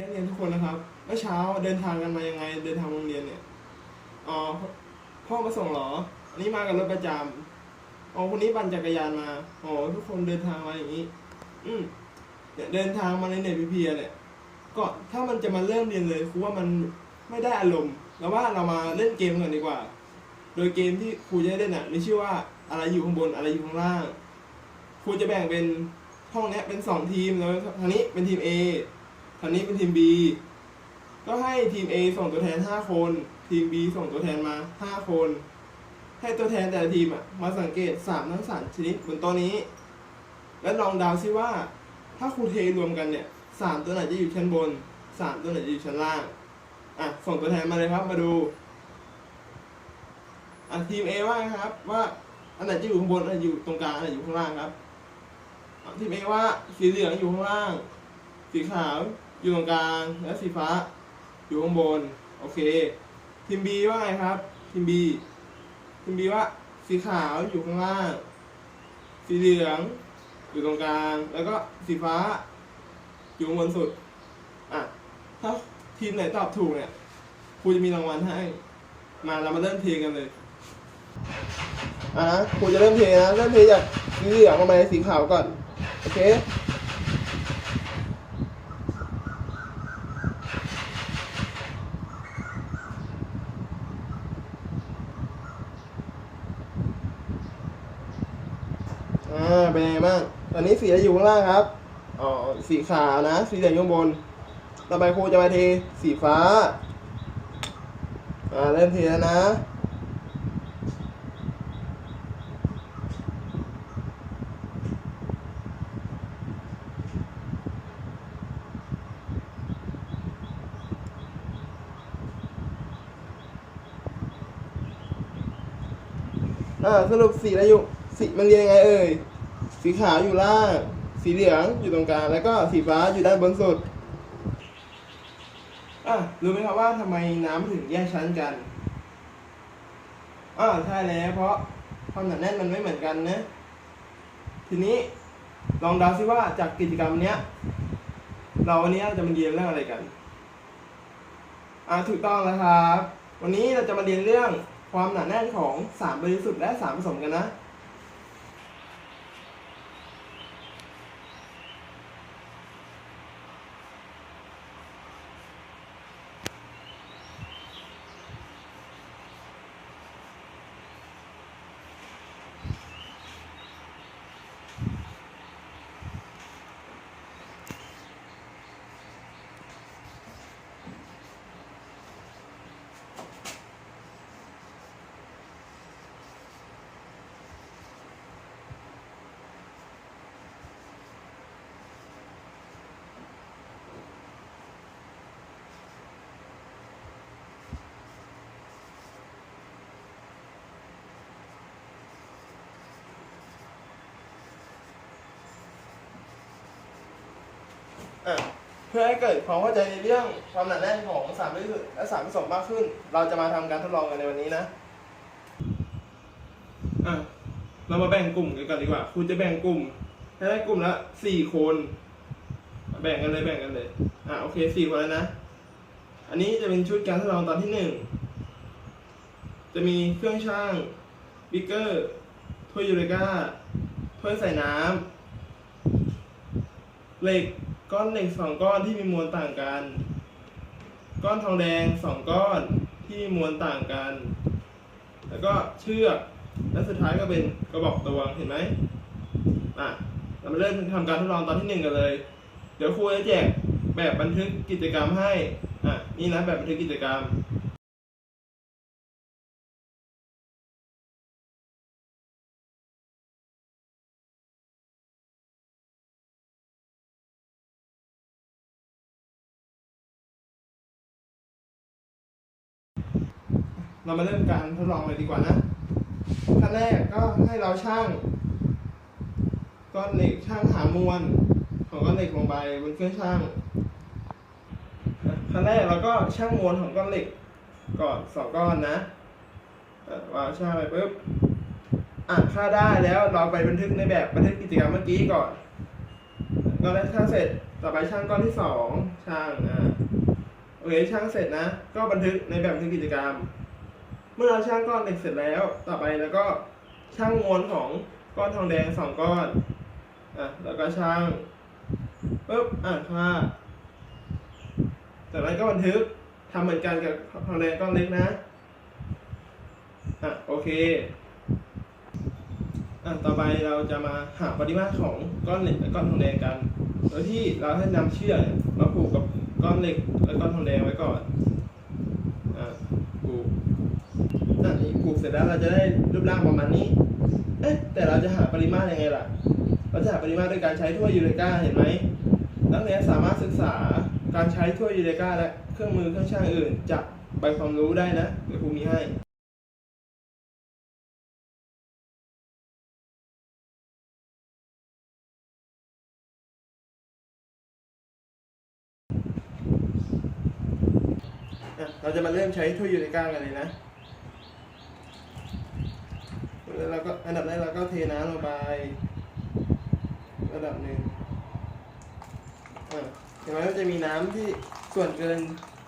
นักเรียนทุกคนนะครับเมื่อเช้าเดินทางกันมายังไง เดินทางโรงเรียนเนี่ยอ๋อพ่อมาส่งเหรออันนี้มากับรถประจำอ๋อคนนี้ปั่นจักรยานมาอ๋อทุกคนเดินทางมาอย่างนี้ อืมเนี่ยเดินทางมาในเน็ตพีพีเนี่ย ก็ถ้ามันจะมาเริ่มเรียนเลยครูว่ามันไม่ได้อารมณ์แล้วว่าเรามาเล่นเกมกันดีกว่า โดยเกมที่ครูจะให้เล่นอะมีชื่อว่าอะไรอยู่ข้างบนอะไรอยู่ข้างล่างครูจะแบ่งเป็นห้องเนี้ยเป็นสองทีมแล้วทางนี้เป็นทีม A ทางนี้เป็นทีม B ก็ให้ทีม A ส่งตัวแทน 5 คน ทีม B ส่งตัวแทนมา 5 คน ให้ตัวแทนแต่ละทีมอะมาสังเกต3ทั้งสามชนิดบนโต๊ะนี้ แล้วลองเดาซิว่า ถ้าครูเทรวมกันเนี่ยสามตัวไหนจะอยู่ชั้นบนสามตัวไหนจะอยู่ชั้นล่างอะส่งตัวแทนมาเลยครับมาดูอะทีม A ว่าครับว่าอันไหนจะอยู่ข้างบนอันไหนอยู่ตรงกลางอันไหนอยู่ข้างล่างครับทีม A ว่าสีเหลืองอยู่ข้างล่าง สีขาว อยู่ตรงกลางและสีฟ้า อยู่ข้างบน โอเค ทีม B ว่าไงครับ ทีม B ทีม B ว่าสีขาวอยู่ข้างล่าง สีเหลือง อยู่ตรงกลาง แล้วก็สีฟ้า อยู่ข้างบนสุด อะ ถ้าทีมไหนตอบถูกเนี่ยครูจะมีรางวัลให้ มาเรามาเริ่มเทกันเลย อะครูจะเริ่มเทนะ เริ่มเทจากสีเหลืองลงมาในสีขาวก่อน โอเค อ่าเป็นไงบ้างตอนนี้สีอะไรอยู่ข้างล่างครับอ๋อสีขาวนะ สีเหลืองอยู่ข้างบน ต่อไปครูจะมาเทสีฟ้า อ่าเริ่มเทแล้วนะอ่าสรุปสีอะไรอยู่ สีมันเรียงยังไงเอ่ย สีขาวอยู่ล่าง สีเหลืองอยู่ตรงกลาง แล้วก็สีฟ้าอยู่ด้านบนสุด อะรู้ไหมครับว่าทำไมน้ำถึงแยกชั้นกัน อ่าใช่แล้ว เพราะความหนาแน่นมันไม่เหมือนกันนะ ทีนี้ลองเดาซิว่าจากกิจกรรมเนี้ย เราวันนี้จะมาเรียนเรื่องอะไรกัน อ่าถูกต้องแล้วครับ วันนี้เราจะมาเรียนเรื่องความหนาแน่นของสารบริสุทธิ์และสารผสมกันนะ อะเพื่อให้เกิดความเข้าใจในเรื่องความหนาแน่นของสารบริสุทธิ์และสารผสมมากขึ้น เราจะมาทำการทดลองกันในวันนี้นะอะเรามาแบ่งกลุ่มกันก่อนดีกว่าคุณจะแบ่งกลุ่มให้ได้กลุ่มละสี่คนแบ่งกันเลยแบ่งกันเลยอะโอเคสี่คนแล้วนะอันนี้จะเป็นชุดการทดลองตอนที่หนึ่งจะมีเครื่องช่างบิ๊กเกอร์ถ้วยยูเรกาถ้วยใส่น้ำเหล็ก ก้อนเหล็กสองก้อนที่มีมวลต่างกัน ก้อนทองแดงสองก้อนที่มีมวลต่างกัน แล้วก็เชือกและสุดท้ายก็เป็นกระบอกตวงเห็นไหมอะเรามาเริ่มทำการทดลองตอนที่หนึ่งกันเลย เดี๋ยวครูจะแจกแบบบันทึกกิจกรรมให้อะนี่นะแบบบันทึกกิจกรรม เรามาเริ่มการทดลองเลยดีกว่านะขั้นแรกก็ให้เราช่างก้อนเหล็กช่างหามวลของก้อนเหล็กลงไปบนเครื่องช่างขั้นแรกเราก็ช่างมวลของก้อนเหล็กก่อนสองก้อนนะเอ่อวางช่างไปปุ๊บอ่านค่าได้แล้วเราไปบันทึกในแบบบันทึกกิจกรรมเมื่อกี้ก่อนก็ได้ค่างเสร็จต่อไปช่างก้อนที่สองช่างอ่าโอเคช่างเสร็จนะ ก็บันทึกในแบบบันทึกกิจกรรม มื่อเราช่างก้อนเหล็กเสร็จแล้ว ต่อไปแล้วก็ช่างมวลของก้อนทองแดงสองก้อนอะแล้วก็ช่างปุ๊บอ่านค่าจากนั้นก็บันทึกทำเหมือนกันกับทองแดงก้อนเล็กนะอะโอเคอะต่อไปเราจะมาหาปริมาตรของก้อนเหล็กและก้อนทองแดงกัน โดยที่เราให้นำเชือกมาผูกกับก้อนเหล็กและก้อนทองแดงไว้ก่อนอะผูก อันนี้ผูก เสร็จแล้วเราจะได้รูปร่างประมาณนี้ เอ๊ะ แต่เราจะหาปริมาตรยังไงล่ะ เราจะหาปริมาตรด้วยการใช้ถ้วยยูเรกาเห็นไหมนักเรียนสามารถศึกษาการใช้ถ้วยยูเรกาและเครื่องมือเครื่องช่างอื่นจากใบความรู้ได้นะเดี๋ยวครูมีให้เราจะมาเริ่มใช้ถ้วยยูเรกากันเลยนะ เราก็อันดับแรกเราก็เทน้ำลงไประดับหนึ่งเห็นไหมมันจะมีน้ำที่ส่วนเกิน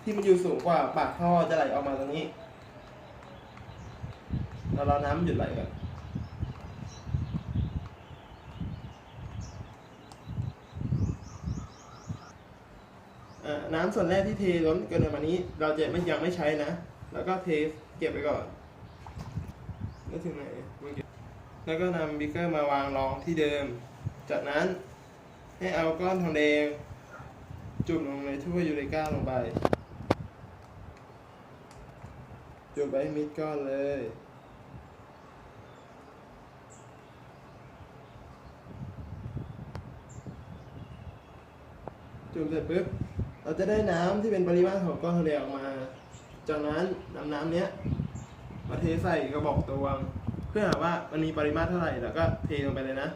ที่มันอยู่สูงกว่าปากท่อจะไหลออกมาตรงนี้เรารอน้ำหยุดไหลก่อนน้ำส่วนแรกที่เทล้นเกินออกมานี้ เราจะไม่ยังไม่ใช้นะ แล้วก็เทเก็บไว้ก่อน แล้วถึงไหนเมื่อกี้แล้วก็นำบิ๊กเกอร์มาวางรองที่เดิม จากนั้นให้เอาก้อนทองแดง จุ่มลงในถ้วยยูเรกาลงไป จุ่มไปมิดก้อนเลย จุ่มเสร็จปุ๊บเราจะได้น้ำที่เป็นปริมาตรของก้อนทองแดงออกมา จากนั้นนำน้ำเนี้ย มาเทใส่กระบอกตวง เพื่อหาว่ามันมีปริมาตรเท่าไหร่แล้วก็เทลงไปเลยนะ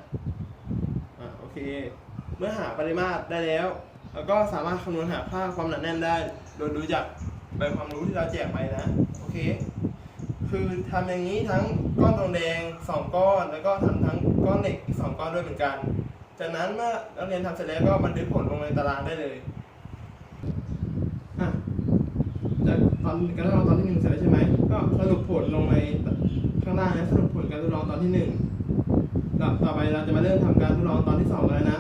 อะโอเค เมื่อหาปริมาตรได้แล้วเราก็สามารถคำนวณหาค่าความหนาแน่นได้ โดยดูจากใบความรู้ที่เราแจกไปนะโอเค คือทำอย่างนี้ทั้งก้อนทองแดงสองก้อน แล้วก็ทำทั้งก้อนเหล็กอีกสองก้อนด้วยเหมือนกัน จากนั้นเมื่อนักเรียนทำเสร็จแล้วก็บันทึกผลลงในตารางได้เลยอะจากตอนการทดลองตอนที่หนึ่งเสร็จแล้วใช่ไหม ก็สรุปผลลงในข้างล่างนะสรุปผลการทดลองตอนที่หนึ่งต่อไปเราจะมาเริ่มทำการทดลองตอนที่สองแล้วนะ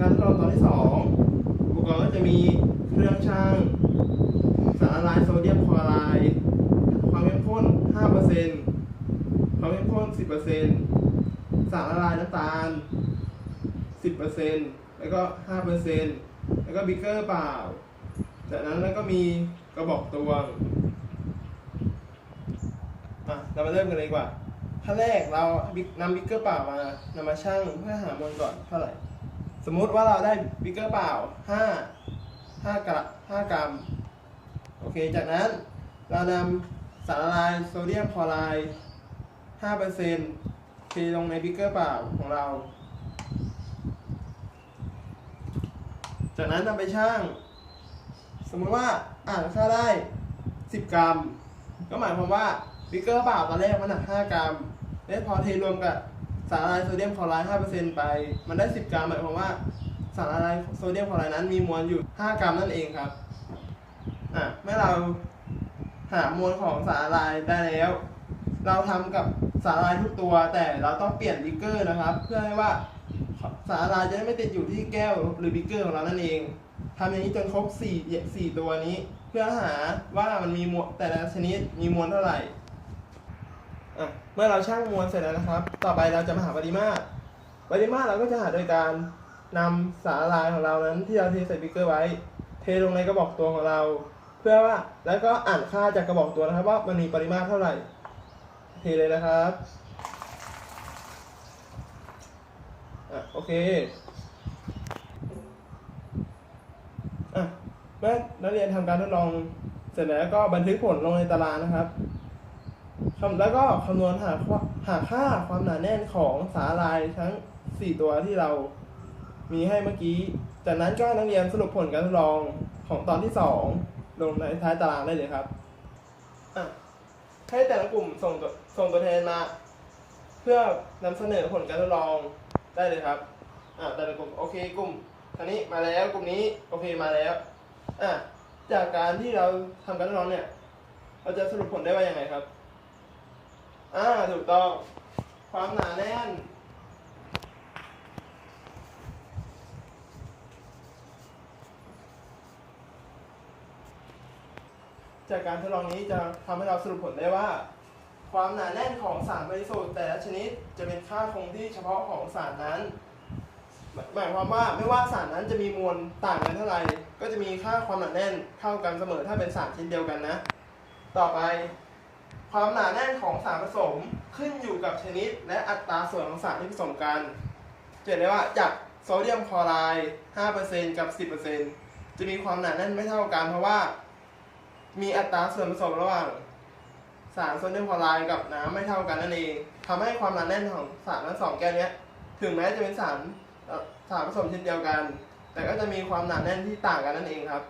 การทดลองตอนที่สองอุปกรณ์ก็จะมีเครื่องช่างสารละลายโซเดียมคลอไรด์ความเข้มข้น 5%ความเข้มข้น 10%สารละลายน้ำตาล 10%แล้วก็ 5%แล้วก็บิ๊กเกอร์เปล่า จากนั้นแล้วก็มีกระบอกตวง อะเรามาเริ่มกันเลยดีกว่าขั้นแรกเรานำบิ๊กเกอร์เปล่ามานำมาชั่งเพื่อหามวลก่อนเท่าไหร่ สมมุติว่าเราได้บิ๊กเกอร์เปล่า5 5กรัม5กรัม โอเค จากนั้นเรานำสารละลายโซเดียมคลอไรด์5%เซ็นต์เทลงในบิ๊กเกอร์เปล่าของเรา จากนั้นนำไปชั่ง สมมุติว่าอ่านค่าได้10กรัม ก็หมายความว่า บิ๊กเกอร์เปล่าตอนแรกมันหนัก 5 กรัมแล้วพอเทรวมกับสารละลายโซเดียมคลอไรด์5%ไป มันได้ 10 กรัมหมายความว่าสารละลายโซเดียมคลอไรด์นั้นมีมวลอยู่ 5 กรัมนั่นเองครับ อะเมื่อเราหามวลของสารละลายได้แล้ว เราทำกับสารละลายทุกตัว แต่เราต้องเปลี่ยนบิ๊กเกอร์นะครับ เพื่อให้ว่าสารละลายจะไม่ติดอยู่ที่แก้วหรือบิ๊กเกอร์ของเรานั่นเองทำอย่างนี้จนครบสี่สี่ตัวนี้ เพื่อหาว่ามันมีมวลแต่ละชนิดมีมวลเท่าไหร่ อะเมื่อเราชั่งมวลเสร็จแล้วนะครับ ต่อไปเราจะมาหาปริมาตร ปริมาตรเราก็จะหาโดยการนำสารละลายของเรานั้นที่เราเทใส่บิ๊กเกอร์ไว้ เทลงในกระบอกตัวของเรา เพื่อว่าแล้วก็อ่านค่าจากกระบอกตัวนะครับ ว่ามันมีปริมาตรเท่าไหร่ เทเลยนะครับอะโอเคอะเมื่อนักเรียนทำการทดลองเสร็จแล้วก็บันทึกผลลงในตารางนะครับ คำแล้วก็คำนวณหาค่าหาค่าความหนาแน่นของสาลายทั้ง 4 ตัวที่เรามีให้เมื่อกี้ จากนั้นก็ให้นักเรียนสรุปผลการทดลองของตอนที่ 2 ลงในท้ายตารางได้เลยครับอะให้แต่ละกลุ่มส่งตัวส่งตัวแทนมา เพื่อนำเสนอผลการทดลองได้เลยครับอะแต่ละกลุ่มโอเคกลุ่มทานี้มาแล้วกลุ่มนี้โอเคมาแล้วอะจากการที่เราทำการทดลองเนี่ย เราจะสรุปผลได้ว่ายังไงครับ อ่าถูกต้อง ความหนาแน่น จากการทดลองนี้จะทำให้เราสรุปผลได้ว่า ความหนาแน่นของสารบริสุทธิ์แต่ละชนิดจะเป็นค่าคงที่เฉพาะของสารนั้น หมายความว่าไม่ว่าสารนั้นจะมีมวลต่างกันเท่าไหร่ ก็จะมีค่าความหนาแน่นเท่ากันเสมอถ้าเป็นสารชนิดเดียวกันนะ ต่อไป ความหนาแน่นของสารผสมขึ้นอยู่กับชนิด และอัตราส่วนของสารที่ผสมกันจะเห็นได้ว่าจากโซเดียมคลอไรด์5%กับ 10%จะมีความหนาแน่นไม่เท่ากันเพราะว่า มีอัตราส่วนผสมระหว่างสารโซเดียมคลอไรด์กับน้ำไม่เท่ากันนั่นเองทำให้ความหนาแน่นของสารทั้งสองแก้วนี้ถึงแม้จะเป็นสารสารผสมชนิดเดียวกัน แต่ก็จะมีความหนาแน่นที่ต่างกันนั่นเองครับ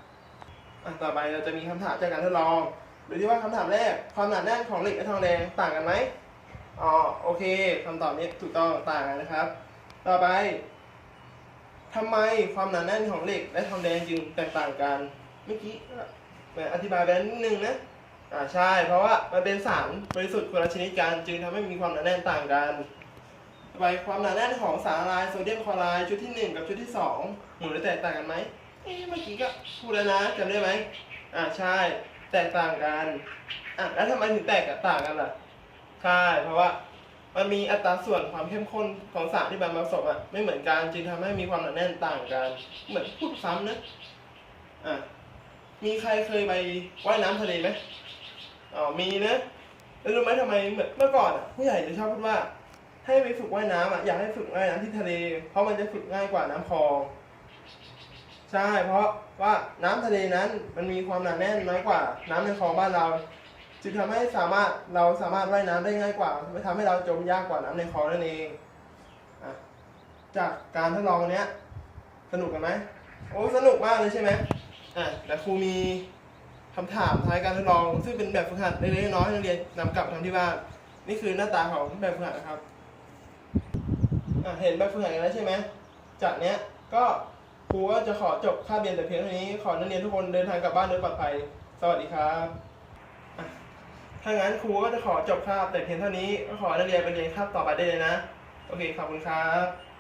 อะต่อไปเราจะมีคำถามจากการทดลอง ดูที่ว่าคำถามแรกความหนาแน่นของเหล็กและทองแดงต่างกันไหมอ๋อโอเคคำตอบนี้ถูกต้องต่างกันนะครับ ต่อไปทำไมความหนาแน่นของเหล็กและทองแดงจึงแตกต่างกันเมื่อกี้แหมอธิบายไปแล้วนิดนึงนะอ่าใช่ เพราะว่ามันเป็นสารบริสุทธิ์คนละชนิดกันจึงทำให้มีความหนาแน่นต่างกันต่อไปความหนาแน่นของสารละลายโซเดียมคลอไรด์ชุดที่ 1 กับชุดที่2หมุนและแตกต่างกันไหมเอ๊ะเมื่อกี้ก็พูดแล้วนะจำได้ไหมอ่าใช่ แตกต่างกันอะแล้วทำไมถึงแตกต่างกันล่ะ ใช่ เพราะว่ามันมีอัตราส่วนความเข้มข้นของสารที่มันผสมอะไม่เหมือนกันจึงทำให้มีความหนาแน่นต่างกัน เหมือนพูดซ้ำนะอะมีใครเคยไปว่ายน้ำทะเลไหมอ๋อมีนะแล้วรู้ไหมทำไมเหมือนเมื่อก่อนอะผู้ใหญ่จะชอบพูดว่า ให้ไปฝึกว่ายน้ำอะอยากให้ฝึกว่ายน้ำที่ทะเล เพราะมันจะฝึกง่ายกว่าน้ำคลอง ใช่ เพราะว่าน้ำทะเลนั้นมันมีความหนาแน่นน้อยกว่า น้ำในคลองบ้านเรา จึงทำให้สามารถเราสามารถว่ายน้ำได้ง่ายกว่าไม่ทำให้เราจมยากกว่าน้ำในคลองนั่นเองอะจากการทดลองเนี้ยสนุกกันไหมโอ้สนุกมากเลยใช่ไหมอะแต่ครูมีคำถามท้ายการทดลอง ซึ่งเป็นแบบฝึกหัดเล็กๆน้อยๆให้นักเรียนนำกลับไปทำที่บ้านนี่คือหน้าตาของแบบฝึกหัดนะครับอะเห็นแบบฝึกหัดกันแล้วใช่ไหมจากเนี้ยก็ ครูก็จะขอจบคาบเรียนแต่เพียงเท่านี้ ขอนักเรียนทุกคนเดินทางกลับบ้านโดยปลอดภัย สวัสดีครับอะถ้างั้นครูก็จะขอจบคาบแต่เพียงเท่านี้ ก็ขอนักเรียนไปเรียนคาบต่อไปได้เลยนะ โอเค ขอบคุณครับ